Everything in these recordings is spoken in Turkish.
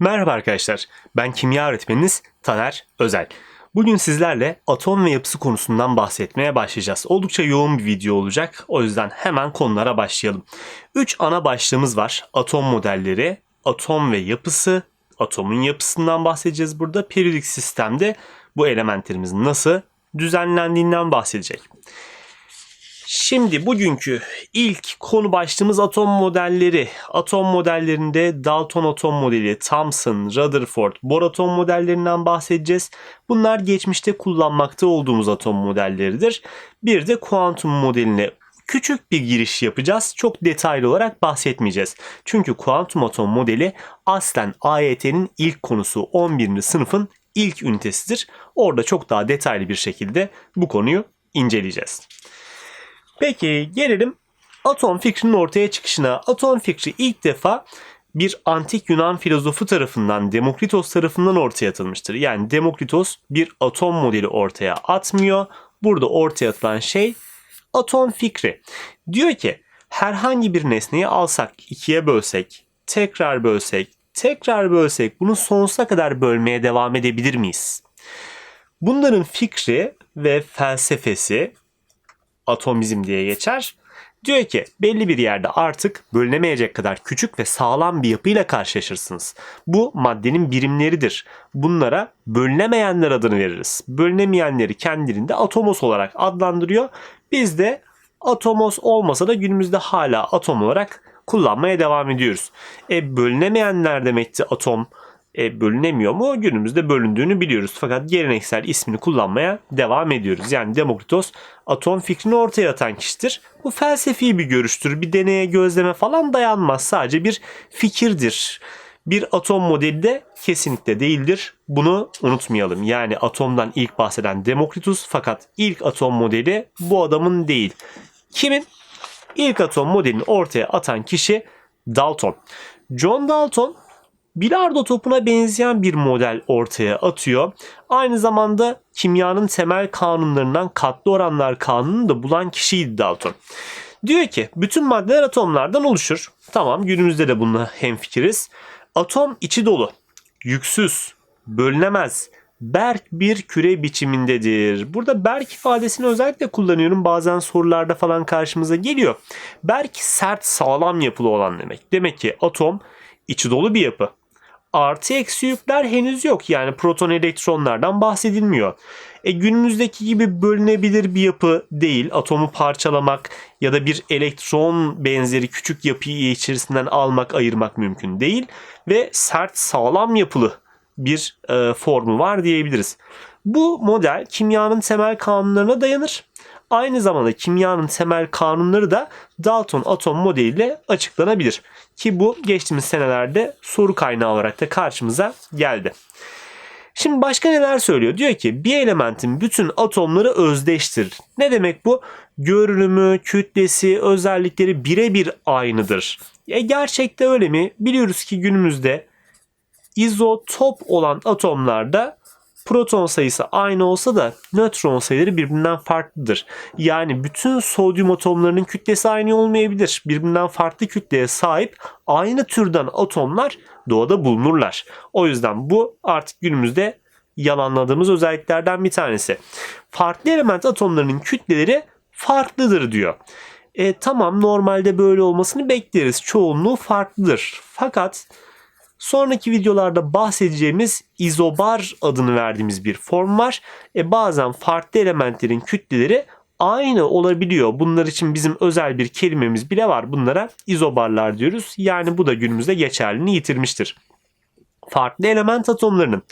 Merhaba arkadaşlar, ben kimya öğretmeniniz Taner Özel. Bugün sizlerle atom ve yapısı konusundan bahsetmeye başlayacağız. Oldukça yoğun bir video olacak, o yüzden hemen konulara başlayalım. 3 ana başlığımız var. Atom modelleri, atom ve yapısı, atomun yapısından bahsedeceğiz burada. Periyodik sistemde bu elementlerimizin nasıl düzenlendiğinden bahsedecek. Şimdi bugünkü ilk konu başlığımız atom modelleri. Atom modellerinde Dalton atom modeli, Thomson, Rutherford, Bohr atom modellerinden bahsedeceğiz. Bunlar geçmişte kullanmakta olduğumuz atom modelleridir. Bir de kuantum modeline küçük bir giriş yapacağız. Çok detaylı olarak bahsetmeyeceğiz. Çünkü kuantum atom modeli aslen AYT'nin ilk konusu 11. sınıfın ilk ünitesidir. Orada çok daha detaylı bir şekilde bu konuyu inceleyeceğiz. Peki gelelim atom fikrinin ortaya çıkışına. Atom fikri ilk defa bir antik Yunan filozofu tarafından Demokritos tarafından ortaya atılmıştır. Yani Demokritos bir atom modeli ortaya atmıyor. Burada ortaya atılan şey atom fikri. Diyor ki herhangi bir nesneyi alsak, ikiye bölsek, tekrar bölsek, tekrar bölsek bunu sonsuza kadar bölmeye devam edebilir miyiz? Bunların fikri ve felsefesi atomizm diye geçer. Diyor ki belli bir yerde artık bölünemeyecek kadar küçük ve sağlam bir yapıyla karşılaşırsınız. Bu maddenin birimleridir. Bunlara bölünemeyenler adını veririz. Bölünemeyenleri kendiliğinde atomos olarak adlandırıyor. Biz de atomos olmasa da günümüzde hala atom olarak kullanmaya devam ediyoruz. E bölünemeyenler demekti atom e, bölünemiyor mu? Günümüzde bölündüğünü biliyoruz. Fakat geleneksel ismini kullanmaya devam ediyoruz. Yani Demokritos atom fikrini ortaya atan kişidir. Bu felsefi bir görüştür. Bir deneye gözleme falan dayanmaz. Sadece bir fikirdir. Bir atom modeli de kesinlikle değildir. Bunu unutmayalım. Yani atomdan ilk bahseden Demokritos fakat ilk atom modeli bu adamın değil. Kimin? İlk atom modelini ortaya atan kişi Dalton. John Dalton bilardo topuna benzeyen bir model ortaya atıyor. Aynı zamanda kimyanın temel kanunlarından katlı oranlar kanununu da bulan kişiydi Dalton. Diyor ki bütün maddeler atomlardan oluşur. Tamam günümüzde de bununla hemfikiriz. Atom içi dolu, yüksüz, bölünemez, berk bir küre biçimindedir. Burada berk ifadesini özellikle kullanıyorum. Bazen sorularda falan karşımıza geliyor. Berk sert, sağlam yapılı olan demek. Demek ki atom içi dolu bir yapı. Artı eksi yükler henüz yok. Yani proton elektronlardan bahsedilmiyor. E, günümüzdeki gibi bölünebilir bir yapı değil. Atomu parçalamak ya da bir elektron benzeri küçük yapıyı içerisinden almak, ayırmak mümkün değil. Ve sert, sağlam yapılı bir e, formu var diyebiliriz. Bu model kimyanın temel kanunlarına dayanır. Aynı zamanda kimyanın temel kanunları da Dalton atom modeliyle açıklanabilir. Ki bu geçtiğimiz senelerde soru kaynağı olarak da karşımıza geldi. Şimdi başka neler söylüyor? Diyor ki bir elementin bütün atomları özdeştir. Ne demek bu? Görünümü, kütlesi, özellikleri birebir aynıdır. E gerçekte öyle mi? Biliyoruz ki günümüzde izotop olan atomlarda proton sayısı aynı olsa da nötron sayıları birbirinden farklıdır. Yani bütün sodyum atomlarının kütlesi aynı olmayabilir. Birbirinden farklı kütleye sahip aynı türden atomlar doğada bulunurlar. O yüzden bu artık günümüzde yalanladığımız özelliklerden bir tanesi. Farklı element atomlarının kütleleri farklıdır diyor. E, tamam normalde böyle olmasını bekleriz. Çoğunluğu farklıdır. Fakat Sonraki videolarda bahsedeceğimiz izobar adını verdiğimiz bir form var. E bazen farklı elementlerin kütleleri aynı olabiliyor. Bunlar için bizim özel bir kelimemiz bile var. Bunlara izobarlar diyoruz. Yani bu da günümüzde geçerliliğini yitirmiştir. Farklı element atomlarının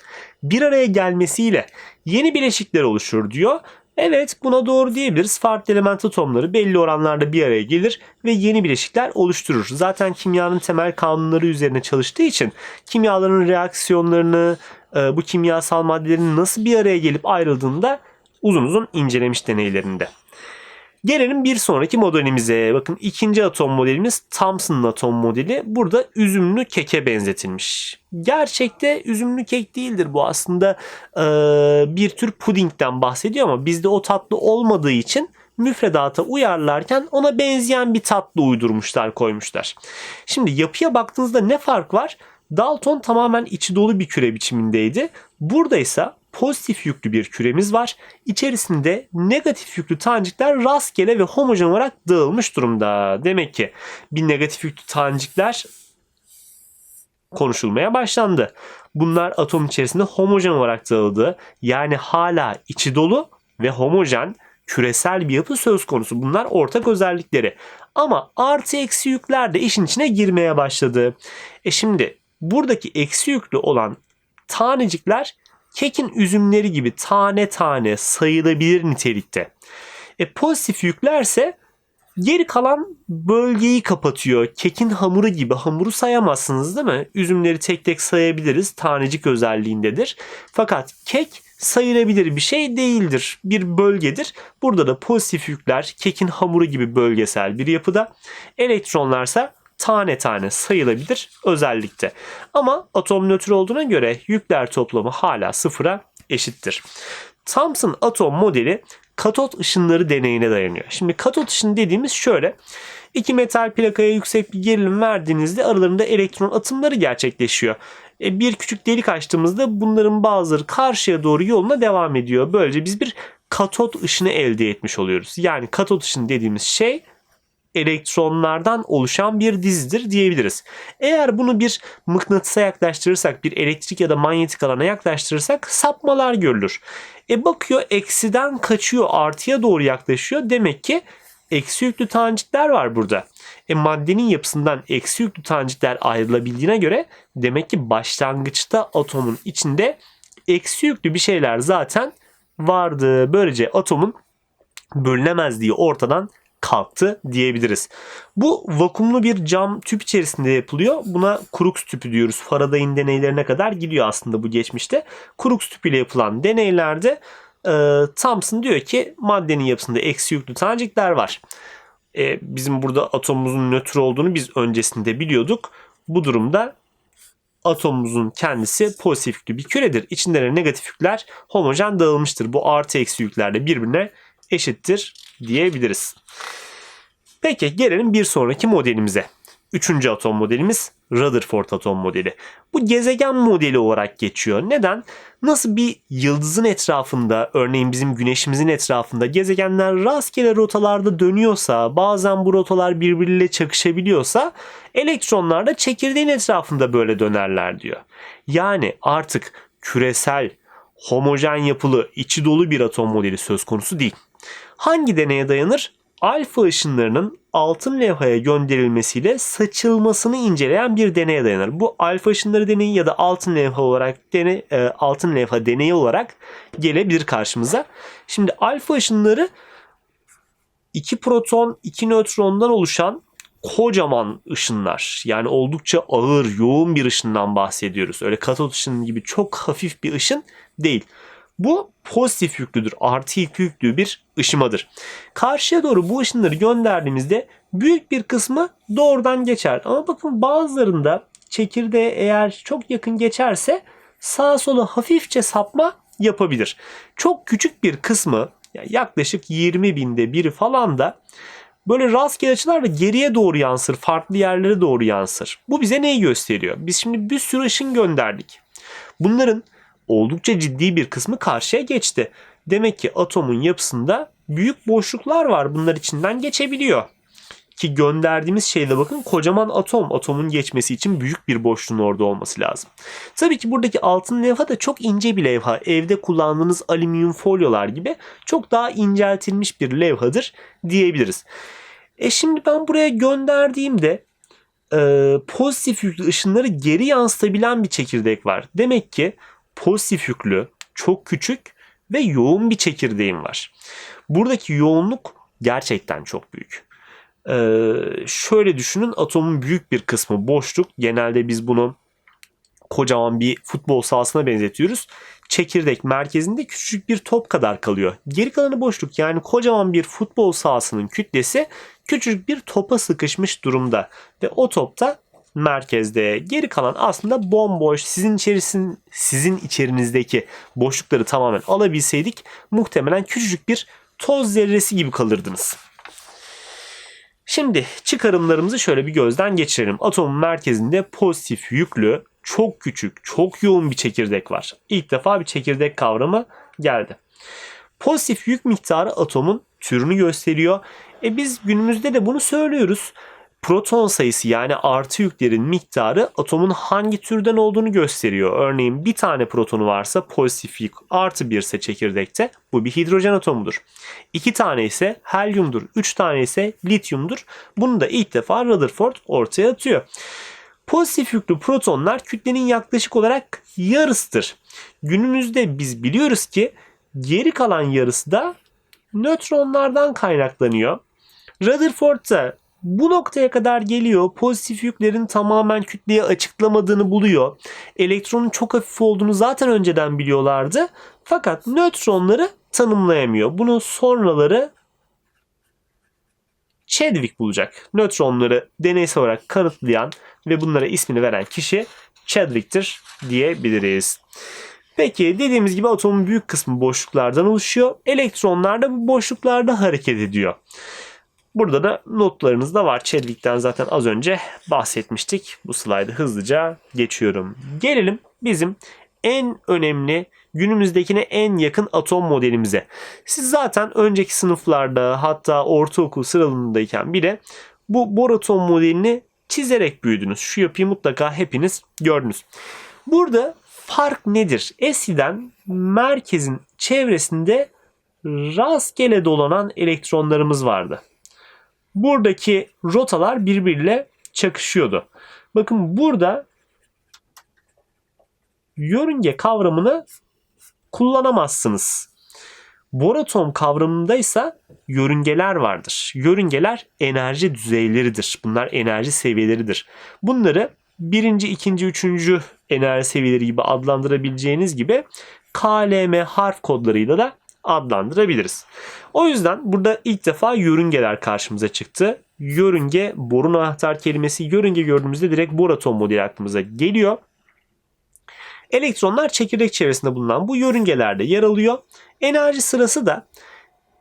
bir araya gelmesiyle yeni bileşikler oluşur diyor Evet buna doğru diyebiliriz. Farklı element atomları belli oranlarda bir araya gelir ve yeni bileşikler oluşturur. Zaten kimyanın temel kanunları üzerine çalıştığı için kimyaların reaksiyonlarını, e, bu kimyasal maddelerin nasıl bir araya gelip ayrıldığında uzun uzun incelemiş deneylerinde. Gelelim bir sonraki modelimize. Bakın ikinci atom modelimiz Thomson'ın atom modeli. Burada üzümlü keke benzetilmiş. Gerçekte üzümlü kek değildir bu aslında e, bir tür pudingden bahsediyor ama bizde o tatlı olmadığı için müfredata uyarlarken ona benzeyen bir tatlı uydurmuşlar koymuşlar. Şimdi yapıya baktığınızda ne fark var? Dalton tamamen içi dolu bir küre biçimindeydi. Burada ise pozitif yüklü bir küremiz var. İçerisinde negatif yüklü tanecikler rastgele ve homojen olarak dağılmış durumda. Demek ki bir negatif yüklü tanecikler konuşulmaya başlandı. Bunlar atom içerisinde homojen olarak dağıldı. Yani hala içi dolu ve homojen küresel bir yapı söz konusu. Bunlar ortak özellikleri. Ama artı eksi yükler de işin içine girmeye başladı. E şimdi buradaki eksi yüklü olan tanecikler kekin üzümleri gibi tane tane sayılabilir nitelikte. E pozitif yüklerse geri kalan bölgeyi kapatıyor. Kekin hamuru gibi hamuru sayamazsınız değil mi? Üzümleri tek tek sayabiliriz. Tanecik özelliğindedir. Fakat kek sayılabilir bir şey değildir. Bir bölgedir. Burada da pozitif yükler kekin hamuru gibi bölgesel bir yapıda. Elektronlarsa tane tane sayılabilir özellikte. Ama atom nötr olduğuna göre yükler toplamı hala sıfıra eşittir. Thomson atom modeli katot ışınları deneyine dayanıyor. Şimdi katot ışını dediğimiz şöyle. İki metal plakaya yüksek bir gerilim verdiğinizde aralarında elektron atımları gerçekleşiyor. E, bir küçük delik açtığımızda bunların bazıları karşıya doğru yoluna devam ediyor. Böylece biz bir katot ışını elde etmiş oluyoruz. Yani katot ışını dediğimiz şey elektronlardan oluşan bir dizidir diyebiliriz. Eğer bunu bir mıknatısa yaklaştırırsak, bir elektrik ya da manyetik alana yaklaştırırsak sapmalar görülür. E bakıyor eksiden kaçıyor, artıya doğru yaklaşıyor. Demek ki eksi yüklü tanecikler var burada. E maddenin yapısından eksi yüklü tanecikler ayrılabildiğine göre demek ki başlangıçta atomun içinde eksi yüklü bir şeyler zaten vardı. Böylece atomun bölünemezliği ortadan kalktı diyebiliriz. Bu vakumlu bir cam tüp içerisinde yapılıyor. Buna Crookes tüpü diyoruz. Faraday'ın deneylerine kadar gidiyor aslında bu geçmişte. Crookes tüpüyle yapılan deneylerde e, Thomson diyor ki maddenin yapısında eksi yüklü tanecikler var. E, bizim burada atomumuzun nötr olduğunu biz öncesinde biliyorduk. Bu durumda atomumuzun kendisi pozitif yüklü bir küredir. İçinde negatif yükler homojen dağılmıştır. Bu artı eksi yükler de birbirine eşittir diyebiliriz. Peki gelelim bir sonraki modelimize. Üçüncü atom modelimiz Rutherford atom modeli. Bu gezegen modeli olarak geçiyor. Neden? Nasıl bir yıldızın etrafında, örneğin bizim güneşimizin etrafında gezegenler rastgele rotalarda dönüyorsa, bazen bu rotalar birbiriyle çakışabiliyorsa, elektronlar da çekirdeğin etrafında böyle dönerler diyor. Yani artık küresel, homojen yapılı, içi dolu bir atom modeli söz konusu değil. Hangi deneye dayanır? Alfa ışınlarının altın levhaya gönderilmesiyle saçılmasını inceleyen bir deneye dayanır. Bu alfa ışınları deneyi ya da altın levha olarak dene, e, altın levha deneyi olarak gelebilir karşımıza. Şimdi alfa ışınları iki proton, iki nötrondan oluşan kocaman ışınlar. Yani oldukça ağır, yoğun bir ışından bahsediyoruz. Öyle katot ışını gibi çok hafif bir ışın değil. Bu pozitif yüklüdür. Artı iki yüklü bir ışımadır. Karşıya doğru bu ışınları gönderdiğimizde büyük bir kısmı doğrudan geçer. Ama bakın bazılarında çekirdeğe eğer çok yakın geçerse sağa sola hafifçe sapma yapabilir. Çok küçük bir kısmı yaklaşık 20 binde biri falan da böyle rastgele açılarla geriye doğru yansır, farklı yerlere doğru yansır. Bu bize neyi gösteriyor? Biz şimdi bir sürü ışın gönderdik. Bunların oldukça ciddi bir kısmı karşıya geçti. Demek ki atomun yapısında büyük boşluklar var. Bunlar içinden geçebiliyor. Ki gönderdiğimiz şeyle bakın kocaman atom. Atomun geçmesi için büyük bir boşluğun orada olması lazım. Tabii ki buradaki altın levha da çok ince bir levha. Evde kullandığınız alüminyum folyolar gibi çok daha inceltilmiş bir levhadır diyebiliriz. E şimdi ben buraya gönderdiğimde e, pozitif yüklü ışınları geri yansıtabilen bir çekirdek var. Demek ki pozitif yüklü, çok küçük ve yoğun bir çekirdeğim var. Buradaki yoğunluk gerçekten çok büyük. Ee, şöyle düşünün atomun büyük bir kısmı boşluk. Genelde biz bunu kocaman bir futbol sahasına benzetiyoruz. Çekirdek merkezinde küçük bir top kadar kalıyor. Geri kalanı boşluk yani kocaman bir futbol sahasının kütlesi küçük bir topa sıkışmış durumda. Ve o topta merkezde. Geri kalan aslında bomboş. Sizin içerisin sizin içerinizdeki boşlukları tamamen alabilseydik muhtemelen küçücük bir toz zerresi gibi kalırdınız. Şimdi çıkarımlarımızı şöyle bir gözden geçirelim. Atomun merkezinde pozitif yüklü çok küçük, çok yoğun bir çekirdek var. İlk defa bir çekirdek kavramı geldi. Pozitif yük miktarı atomun türünü gösteriyor. E biz günümüzde de bunu söylüyoruz. Proton sayısı yani artı yüklerin miktarı atomun hangi türden olduğunu gösteriyor. Örneğin bir tane protonu varsa pozitif yük artı bir ise çekirdekte bu bir hidrojen atomudur. İki tane ise helyumdur. Üç tane ise lityumdur. Bunu da ilk defa Rutherford ortaya atıyor. Pozitif yüklü protonlar kütlenin yaklaşık olarak yarısıdır. Günümüzde biz biliyoruz ki geri kalan yarısı da nötronlardan kaynaklanıyor. Rutherford da bu noktaya kadar geliyor. Pozitif yüklerin tamamen kütleye açıklamadığını buluyor. Elektronun çok hafif olduğunu zaten önceden biliyorlardı. Fakat nötronları tanımlayamıyor. Bunu sonraları Chadwick bulacak. Nötronları deneysel olarak kanıtlayan ve bunlara ismini veren kişi Chadwick'tir diyebiliriz. Peki dediğimiz gibi atomun büyük kısmı boşluklardan oluşuyor. Elektronlar da bu boşluklarda hareket ediyor. Burada da notlarınız da var. Chadwick'ten zaten az önce bahsetmiştik. Bu slaydı hızlıca geçiyorum. Gelelim bizim en önemli günümüzdekine en yakın atom modelimize. Siz zaten önceki sınıflarda hatta ortaokul sıralarındayken bile bu bor atom modelini çizerek büyüdünüz. Şu yapıyı mutlaka hepiniz gördünüz. Burada fark nedir? Eskiden merkezin çevresinde rastgele dolanan elektronlarımız vardı. Buradaki rotalar birbiriyle çakışıyordu. Bakın burada yörünge kavramını kullanamazsınız. Boratom kavramında ise yörüngeler vardır. Yörüngeler enerji düzeyleridir. Bunlar enerji seviyeleridir. Bunları birinci, ikinci, üçüncü enerji seviyeleri gibi adlandırabileceğiniz gibi KLM harf kodlarıyla da adlandırabiliriz. O yüzden burada ilk defa yörüngeler karşımıza çıktı. Yörünge, borun anahtar kelimesi yörünge gördüğümüzde direkt bor atom modeli aklımıza geliyor. Elektronlar çekirdek çevresinde bulunan bu yörüngelerde yer alıyor. Enerji sırası da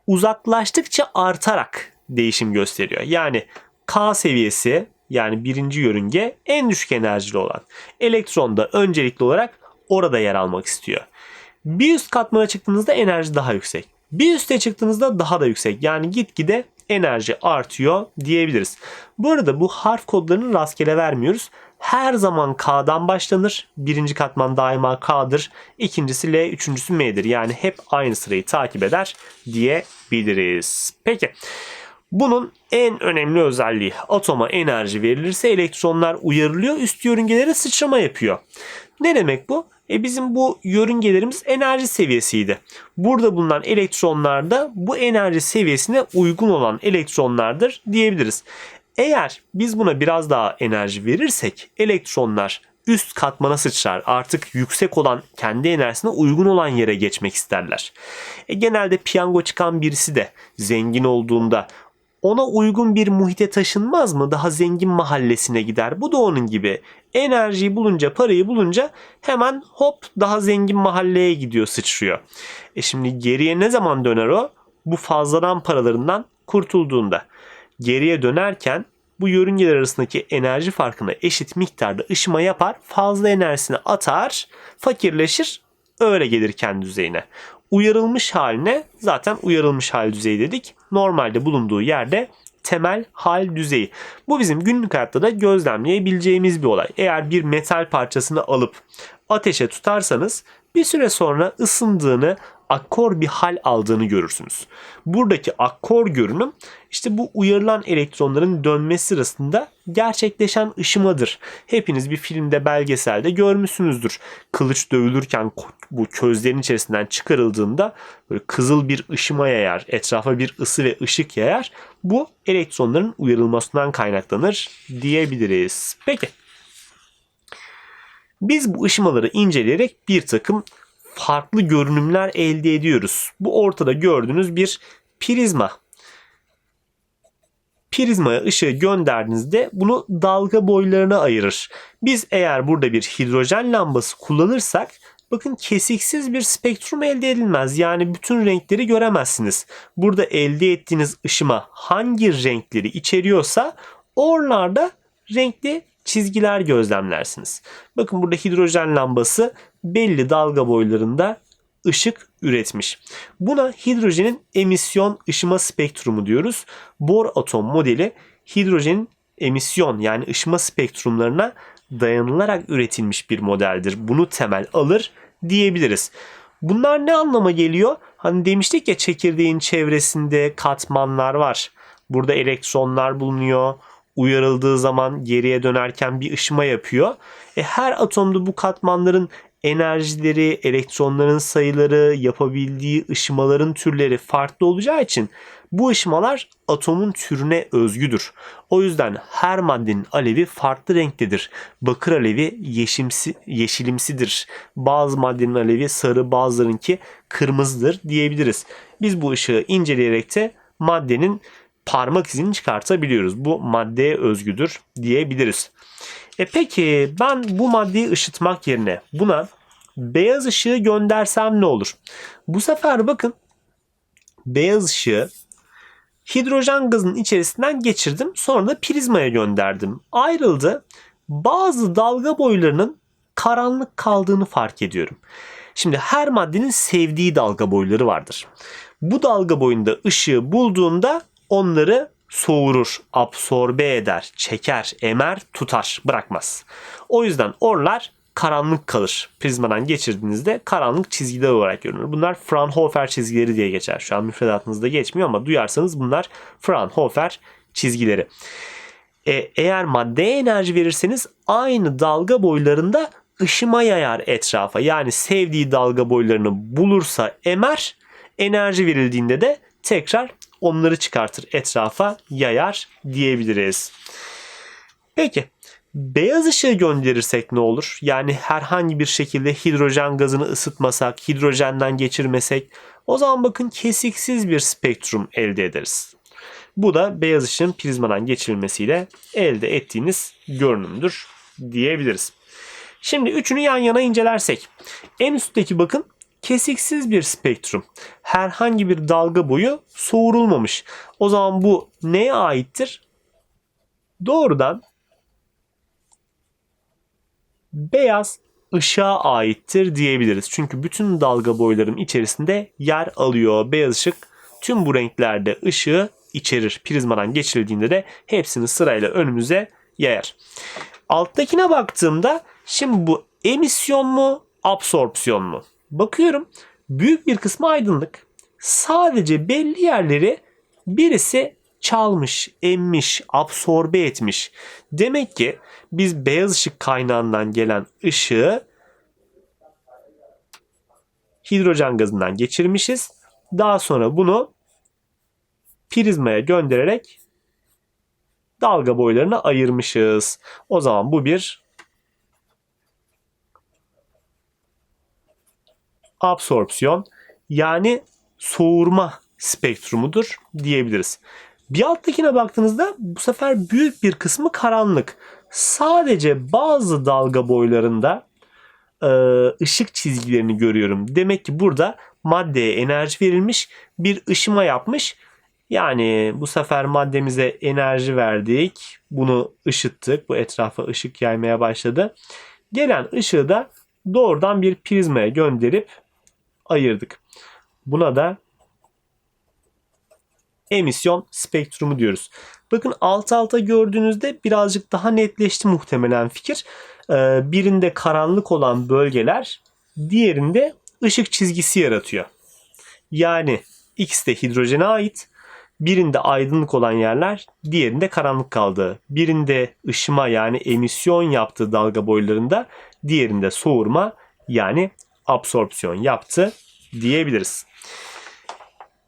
uzaklaştıkça artarak değişim gösteriyor. Yani K seviyesi yani birinci yörünge en düşük enerjili olan. Elektron da öncelikli olarak orada yer almak istiyor. Bir üst katmana çıktığınızda enerji daha yüksek. Bir üste çıktığınızda daha da yüksek. Yani gitgide enerji artıyor diyebiliriz. Bu arada bu harf kodlarını rastgele vermiyoruz. Her zaman K'dan başlanır. Birinci katman daima K'dır. İkincisi L, üçüncüsü M'dir. Yani hep aynı sırayı takip eder diyebiliriz. Peki. Bunun en önemli özelliği atoma enerji verilirse elektronlar uyarılıyor üst yörüngelere sıçrama yapıyor. Ne demek bu? E bizim bu yörüngelerimiz enerji seviyesiydi. Burada bulunan elektronlar da bu enerji seviyesine uygun olan elektronlardır diyebiliriz. Eğer biz buna biraz daha enerji verirsek elektronlar üst katmana sıçrar. Artık yüksek olan kendi enerjisine uygun olan yere geçmek isterler. E genelde piyango çıkan birisi de zengin olduğunda ona uygun bir muhite taşınmaz mı? Daha zengin mahallesine gider. Bu da onun gibi. Enerjiyi bulunca, parayı bulunca hemen hop daha zengin mahalleye gidiyor, sıçrıyor. E şimdi geriye ne zaman döner o? Bu fazladan paralarından kurtulduğunda. Geriye dönerken bu yörüngeler arasındaki enerji farkına eşit miktarda ışıma yapar, fazla enerjisini atar, fakirleşir, öyle gelir kendi düzeyine uyarılmış haline zaten uyarılmış hal düzeyi dedik. Normalde bulunduğu yerde temel hal düzeyi. Bu bizim günlük hayatta da gözlemleyebileceğimiz bir olay. Eğer bir metal parçasını alıp ateşe tutarsanız bir süre sonra ısındığını, akkor bir hal aldığını görürsünüz. Buradaki akkor görünüm işte bu uyarılan elektronların dönmesi sırasında gerçekleşen ışımadır. Hepiniz bir filmde belgeselde görmüşsünüzdür. Kılıç dövülürken bu közlerin içerisinden çıkarıldığında böyle kızıl bir ışıma yayar. Etrafa bir ısı ve ışık yayar. Bu elektronların uyarılmasından kaynaklanır diyebiliriz. Peki. Biz bu ışımaları inceleyerek bir takım farklı görünümler elde ediyoruz. Bu ortada gördüğünüz bir prizma. Prizmaya ışığı gönderdiğinizde bunu dalga boylarına ayırır. Biz eğer burada bir hidrojen lambası kullanırsak bakın kesiksiz bir spektrum elde edilmez. Yani bütün renkleri göremezsiniz. Burada elde ettiğiniz ışıma hangi renkleri içeriyorsa oralarda renkli çizgiler gözlemlersiniz. Bakın burada hidrojen lambası belli dalga boylarında ışık üretmiş. Buna hidrojenin emisyon ışıma spektrumu diyoruz. Bor atom modeli hidrojenin emisyon yani ışıma spektrumlarına dayanılarak üretilmiş bir modeldir. Bunu temel alır diyebiliriz. Bunlar ne anlama geliyor? Hani demiştik ya çekirdeğin çevresinde katmanlar var. Burada elektronlar bulunuyor. Uyarıldığı zaman geriye dönerken bir ışıma yapıyor. E her atomda bu katmanların enerjileri, elektronların sayıları, yapabildiği ışımaların türleri farklı olacağı için bu ışımalar atomun türüne özgüdür. O yüzden her maddenin alevi farklı renktedir. Bakır alevi yeşimsi, yeşilimsidir. Bazı maddenin alevi sarı, bazılarınki kırmızıdır diyebiliriz. Biz bu ışığı inceleyerek de maddenin parmak izini çıkartabiliyoruz. Bu maddeye özgüdür diyebiliriz. E peki ben bu maddeyi ışıtmak yerine buna beyaz ışığı göndersem ne olur? Bu sefer bakın beyaz ışığı hidrojen gazının içerisinden geçirdim. Sonra da prizmaya gönderdim. Ayrıldı. Bazı dalga boylarının karanlık kaldığını fark ediyorum. Şimdi her maddenin sevdiği dalga boyları vardır. Bu dalga boyunda ışığı bulduğunda onları soğurur, absorbe eder, çeker, emer, tutar, bırakmaz. O yüzden orlar karanlık kalır. Prizmadan geçirdiğinizde karanlık çizgiler olarak görünür. Bunlar Fraunhofer çizgileri diye geçer. Şu an müfredatınızda geçmiyor ama duyarsanız bunlar Fraunhofer çizgileri. E, eğer maddeye enerji verirseniz aynı dalga boylarında ışıma yayar etrafa. Yani sevdiği dalga boylarını bulursa emer, enerji verildiğinde de tekrar onları çıkartır etrafa yayar diyebiliriz. Peki beyaz ışığı gönderirsek ne olur? Yani herhangi bir şekilde hidrojen gazını ısıtmasak, hidrojenden geçirmesek o zaman bakın kesiksiz bir spektrum elde ederiz. Bu da beyaz ışığın prizmadan geçirilmesiyle elde ettiğiniz görünümdür diyebiliriz. Şimdi üçünü yan yana incelersek en üstteki bakın kesiksiz bir spektrum. Herhangi bir dalga boyu soğurulmamış. O zaman bu neye aittir? Doğrudan beyaz ışığa aittir diyebiliriz. Çünkü bütün dalga boyların içerisinde yer alıyor. Beyaz ışık tüm bu renklerde ışığı içerir. Prizmadan geçirildiğinde de hepsini sırayla önümüze yayar. Alttakine baktığımda şimdi bu emisyon mu, absorpsiyon mu? Bakıyorum büyük bir kısmı aydınlık. Sadece belli yerleri birisi çalmış, emmiş, absorbe etmiş. Demek ki biz beyaz ışık kaynağından gelen ışığı hidrojen gazından geçirmişiz. Daha sonra bunu prizmaya göndererek dalga boylarını ayırmışız. O zaman bu bir absorpsiyon yani soğurma spektrumudur diyebiliriz. Bir alttakine baktığınızda bu sefer büyük bir kısmı karanlık. Sadece bazı dalga boylarında e, ışık çizgilerini görüyorum. Demek ki burada maddeye enerji verilmiş, bir ışıma yapmış. Yani bu sefer maddemize enerji verdik. Bunu ışıttık. Bu etrafa ışık yaymaya başladı. Gelen ışığı da doğrudan bir prizmaya gönderip ayırdık. Buna da emisyon spektrumu diyoruz. Bakın alt alta gördüğünüzde birazcık daha netleşti muhtemelen fikir. Ee, birinde karanlık olan bölgeler diğerinde ışık çizgisi yaratıyor. Yani X de hidrojene ait. Birinde aydınlık olan yerler diğerinde karanlık kaldığı. Birinde ışıma yani emisyon yaptığı dalga boylarında diğerinde soğurma yani absorpsiyon yaptı diyebiliriz.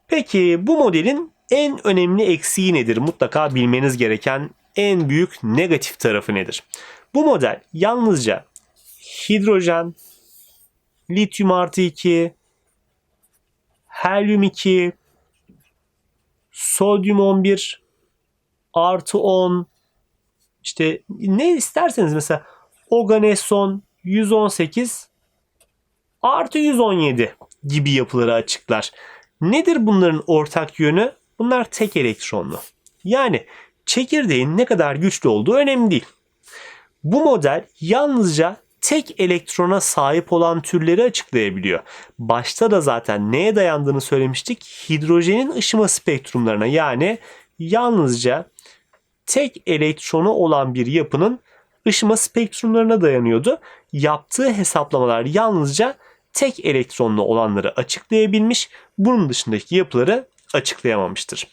Peki bu modelin en önemli eksiği nedir? Mutlaka bilmeniz gereken en büyük negatif tarafı nedir? Bu model yalnızca hidrojen, lityum artı 2, helyum 2, sodyum 11, artı 10, işte ne isterseniz mesela oganeson 118 artı 117 gibi yapıları açıklar. Nedir bunların ortak yönü? Bunlar tek elektronlu. Yani çekirdeğin ne kadar güçlü olduğu önemli değil. Bu model yalnızca tek elektrona sahip olan türleri açıklayabiliyor. Başta da zaten neye dayandığını söylemiştik. Hidrojenin ışıma spektrumlarına yani yalnızca tek elektronu olan bir yapının ışıma spektrumlarına dayanıyordu. Yaptığı hesaplamalar yalnızca tek elektronlu olanları açıklayabilmiş. Bunun dışındaki yapıları açıklayamamıştır.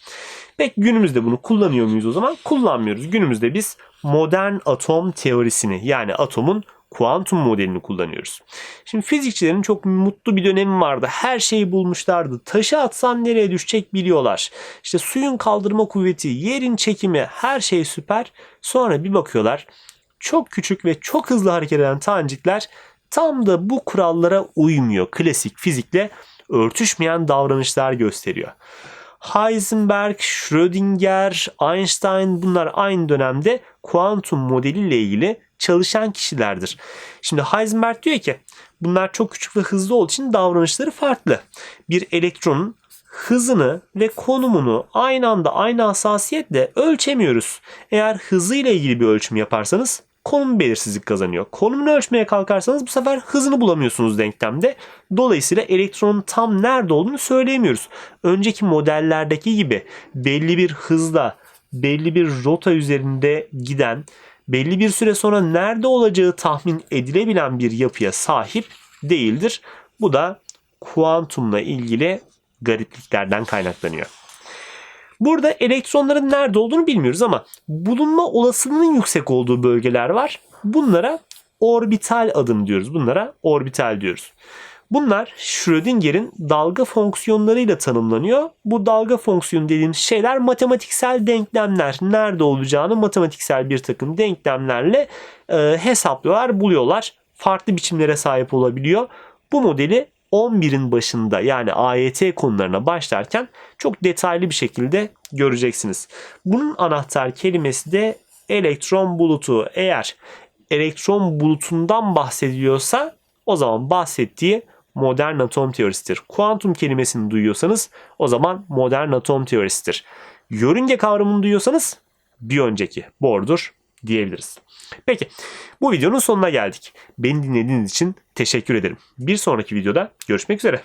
Peki günümüzde bunu kullanıyor muyuz o zaman? Kullanmıyoruz. Günümüzde biz modern atom teorisini yani atomun kuantum modelini kullanıyoruz. Şimdi fizikçilerin çok mutlu bir dönemi vardı. Her şeyi bulmuşlardı. Taşı atsan nereye düşecek biliyorlar. İşte suyun kaldırma kuvveti, yerin çekimi her şey süper. Sonra bir bakıyorlar çok küçük ve çok hızlı hareket eden tanecikler tam da bu kurallara uymuyor. Klasik fizikle örtüşmeyen davranışlar gösteriyor. Heisenberg, Schrödinger, Einstein bunlar aynı dönemde kuantum modeliyle ilgili çalışan kişilerdir. Şimdi Heisenberg diyor ki bunlar çok küçük ve hızlı olduğu için davranışları farklı. Bir elektronun hızını ve konumunu aynı anda aynı hassasiyetle ölçemiyoruz. Eğer hızıyla ilgili bir ölçüm yaparsanız konum belirsizlik kazanıyor. Konumunu ölçmeye kalkarsanız bu sefer hızını bulamıyorsunuz denklemde. Dolayısıyla elektronun tam nerede olduğunu söyleyemiyoruz. Önceki modellerdeki gibi belli bir hızla, belli bir rota üzerinde giden, belli bir süre sonra nerede olacağı tahmin edilebilen bir yapıya sahip değildir. Bu da kuantumla ilgili garipliklerden kaynaklanıyor. Burada elektronların nerede olduğunu bilmiyoruz ama bulunma olasılığının yüksek olduğu bölgeler var. Bunlara orbital adım diyoruz. Bunlara orbital diyoruz. Bunlar Schrödinger'in dalga fonksiyonlarıyla tanımlanıyor. Bu dalga fonksiyonu dediğimiz şeyler matematiksel denklemler. Nerede olacağını matematiksel bir takım denklemlerle e, hesaplıyorlar, buluyorlar. Farklı biçimlere sahip olabiliyor. Bu modeli 11'in başında yani AYT konularına başlarken çok detaylı bir şekilde göreceksiniz. Bunun anahtar kelimesi de elektron bulutu. Eğer elektron bulutundan bahsediyorsa o zaman bahsettiği modern atom teorisidir. Kuantum kelimesini duyuyorsanız o zaman modern atom teorisidir. Yörünge kavramını duyuyorsanız bir önceki Bohr'dur diyebiliriz. Peki bu videonun sonuna geldik. Beni dinlediğiniz için teşekkür ederim. Bir sonraki videoda görüşmek üzere.